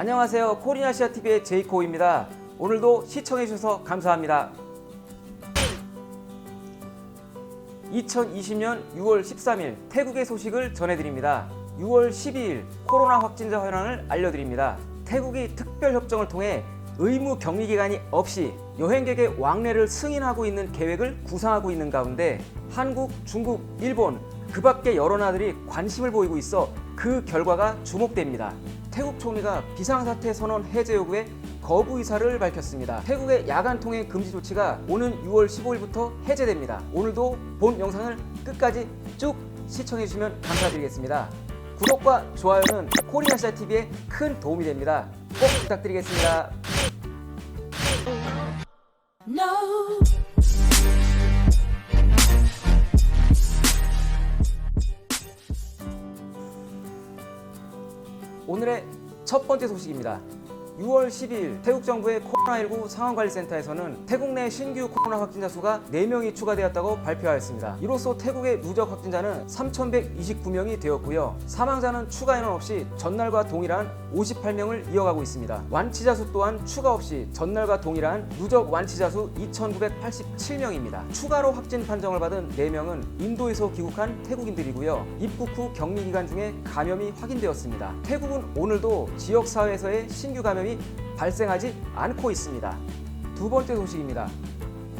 안녕하세요. 코리아시아 TV의 제이코입니다. 오늘도 시청해 주셔서 감사합니다. 2020년 6월 13일 태국의 소식을 전해드립니다. 6월 12일 코로나 확진자 현황을 알려드립니다. 태국이 특별 협정을 통해 의무 격리 기간이 없이 여행객의 왕래를 승인하고 있는 계획을 구상하고 있는 가운데 한국, 중국, 일본 그 밖에 여러 나라들이 관심을 보이고 있어 그 결과가 주목됩니다. 태국 총리가 비상사태 선언 해제 요구에 거부 의사를 밝혔습니다. 태국의 야간 통행 금지 조치가 오는 6월 15일부터 해제됩니다. 오늘도 본 영상을 끝까지 쭉 시청해 주시면 감사드리겠습니다. 구독과 좋아요는 코리아시아 TV에 큰 도움이 됩니다. 꼭 부탁드리겠습니다. No. 오늘의 첫 번째 소식입니다. 6월 12일 태국 정부의 코로나19 상황관리센터에서는 태국 내 신규 코로나 확진자 수가 4명이 추가되었다고 발표하였습니다. 이로써 태국의 누적 확진자는 3,129명이 되었고요. 사망자는 추가 인원 없이 전날과 동일한 58명을 이어가고 있습니다. 완치자 수 또한 추가 없이 전날과 동일한 누적 완치자 수 2,987명입니다. 추가로 확진 판정을 받은 4명은 인도에서 귀국한 태국인들이고요. 입국 후 격리 기간 중에 감염이 확인되었습니다. 태국은 오늘도 지역 사회에서의 신규 감염이 발생하지 않고 있습니다. 두 번째 소식입니다.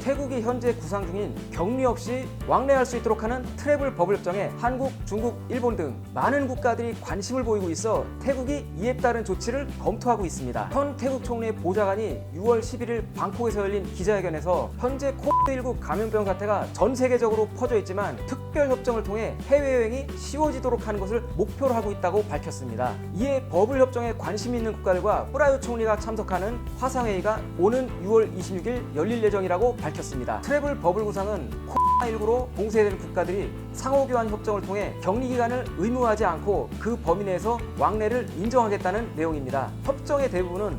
태국이 현재 구상 중인 격리 없이 왕래할 수 있도록 하는 트래블 버블 협정에 한국, 중국, 일본 등 많은 국가들이 관심을 보이고 있어 태국이 이에 따른 조치를 검토하고 있습니다. 현 태국 총리의 보좌관이 6월 11일 방콕에서 열린 기자회견에서 현재 코로나19 감염병 사태가 전 세계적으로 퍼져 있지만 특별 협정을 통해 해외여행이 쉬워지도록 하는 것을 목표로 하고 있다고 밝혔습니다. 이에 버블 협정에 관심 있는 국가들과 프라유 총리가 참석하는 화상회의가 오는 6월 26일 열릴 예정이라고 밝혔습니다. 트래블 버블 구상은 코로나19로 봉쇄된 국가들이 상호교환 협정을 통해 격리 기간을 의무화하지 않고 그 범위 내에서 왕래를 인정하겠다는 내용입니다. 협정의 대부분은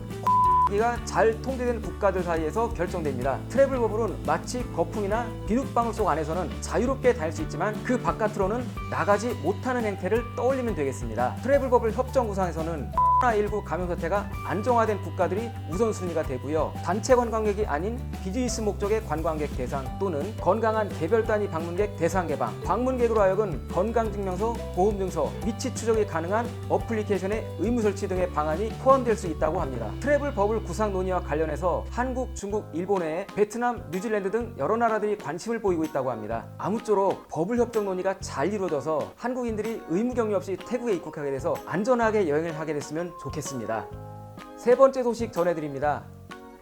기가 잘 통제된 국가들 사이에서 결정됩니다. 트래블 버블은 마치 거품이나 비눗방울 속 안에서는 자유롭게 다닐 수 있지만 그 바깥으로는 나가지 못하는 행태를 떠올리면 되겠습니다. 트래블 버블 협정 구상에서는 코로나19 감염 사태가 안정화된 국가들이 우선순위가 되고요. 단체 관광객이 아닌 비즈니스 목적의 관광객 대상 또는 건강한 개별 단위 방문객 대상 개방, 방문객으로 하여금 건강증명서, 보험증서, 위치 추적이 가능한 어플리케이션의 의무 설치 등의 방안이 포함될 수 있다고 합니다. 트래블 버블 구상 논의와 관련해서 한국, 중국, 일본 외에 베트남, 뉴질랜드 등 여러 나라들이 관심을 보이고 있다고 합니다. 아무쪼록 버블 협정 논의가 잘 이루어져서 한국인들이 의무 격리 없이 태국에 입국하게 돼서 안전하게 여행을 하게 됐으면 좋겠습니다. 세 번째 소식 전해드립니다.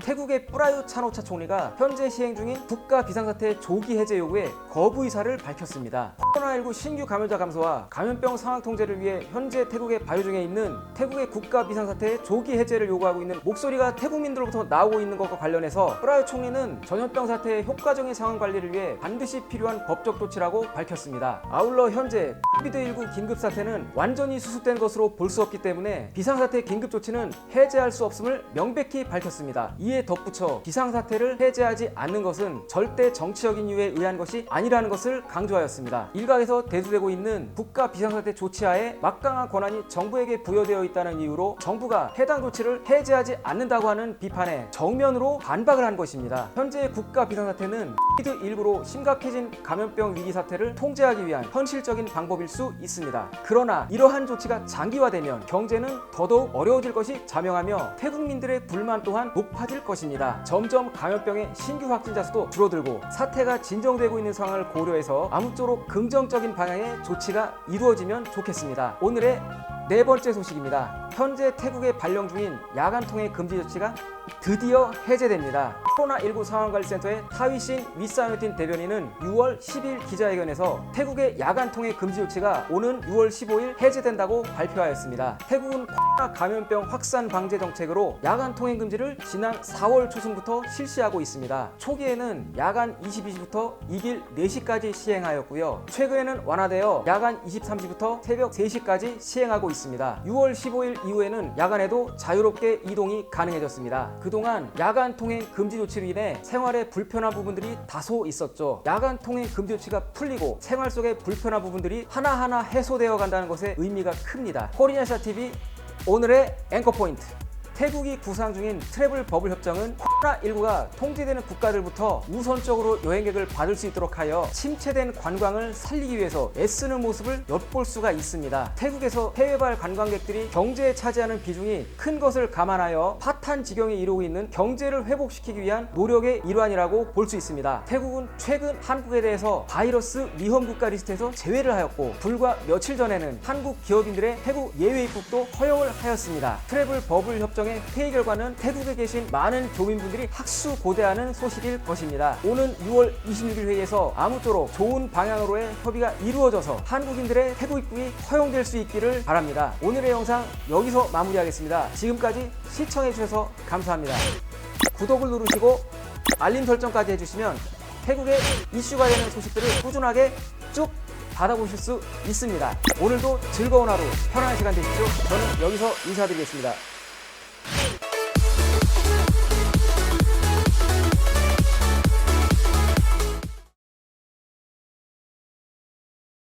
태국의 뿌라유 차노차 총리가 현재 시행 중인 국가 비상사태 조기 해제 요구에 거부 의사를 밝혔습니다. 코로나19 신규 감염자 감소와 감염병 상황 통제를 위해 현재 태국에 발효 중에 있는 태국의 국가 비상사태의 조기 해제를 요구하고 있는 목소리가 태국민들로부터 나오고 있는 것과 관련해서 뿌라유 총리는 전염병 사태의 효과적인 상황 관리를 위해 반드시 필요한 법적 조치라고 밝혔습니다. 아울러 현재 코비드19 긴급 사태는 완전히 수습된 것으로 볼 수 없기 때문에 비상사태 긴급 조치는 해제할 수 없음을 명백히 밝혔습니다. 이에 덧붙여 비상사태를 해제하지 않는 것은 절대 정치적인 이유에 의한 것이 아니라는 것을 강조하였습니다. 일각에서 대두되고 있는 국가 비상사태 조치하에 막강한 권한이 정부에게 부여되어 있다는 이유로 정부가 해당 조치를 해제하지 않는다고 하는 비판에 정면으로 반박을 한 것입니다. 현재 국가 비상사태는 코비드19로 심각해진 감염병 위기 사태를 통제하기 위한 현실적인 방법일 수 있습니다. 그러나 이러한 조치가 장기화되면 경제는 더더욱 어려워질 것이 자명하며 태국민들의 불만 또한 높아질 것입니다. 점점 감염병의 신규 확진자 수도 줄어들고 사태가 진정되고 있는 상황을 고려해서 아무쪼록 긍정적인 방향의 조치가 이루어지면 좋겠습니다. 오늘의 네 번째 소식입니다. 현재 태국에 발령 중인 야간 통행 금지 조치가 드디어 해제됩니다. 코로나19 상황관리센터의 타위신 위사유틴 대변인은 6월 10일 기자회견에서 태국의 야간 통행 금지 조치가 오는 6월 15일 해제된다고 발표하였습니다. 태국은 코로나 감염병 확산 방제 정책으로 야간 통행 금지를 지난 4월 초순부터 실시하고 있습니다. 초기에는 야간 22시부터 이길 4시까지 시행하였고요. 최근에는 완화되어 야간 23시부터 새벽 3시까지 시행하고 있습니다. 6월 15일 이후에는 야간에도 자유롭게 이동이 가능해졌습니다. 그동안 야간 통행 금지 조치로 인해 생활에 불편한 부분들이 다소 있었죠. 야간 통행 금지 조치가 풀리고 생활 속의 불편한 부분들이 하나하나 해소되어 간다는 것에 의미가 큽니다. 코리아샤 TV 오늘의 앵커 포인트 태국이 구상 중인 트래블 버블 협정은 코로나19가 통제되는 국가들부터 우선적으로 여행객을 받을 수 있도록 하여 침체된 관광을 살리기 위해서 애쓰는 모습을 엿볼 수가 있습니다. 태국에서 해외발 관광객들이 경제에 차지하는 비중이 큰 것을 감안하여 파탄 지경에 이르고 있는 경제를 회복시키기 위한 노력의 일환이라고 볼 수 있습니다. 태국은 최근 한국에 대해서 바이러스 위험 국가 리스트에서 제외를 하였고 불과 며칠 전에는 한국 기업인들의 태국 예외 입국도 허용을 하였습니다. 트래블 버블 협정의 회의 결과는 태국에 계신 많은 교민분들이 학수고대하는 소식일 것입니다. 오는 6월 26일 회의에서 아무쪼록 좋은 방향으로의 협의가 이루어져서 한국인들의 태국 입국이 허용될 수 있기를 바랍니다. 오늘의 영상 여기서 마무리하겠습니다. 지금까지 시청해주셔서 감사합니다. 구독을 누르시고 알림 설정까지 해주시면 태국의 이슈가 되는 소식들을 꾸준하게 쭉 받아보실 수 있습니다. 오늘도 즐거운 하루, 편안한 시간 되십시오. 저는 여기서 인사드리겠습니다.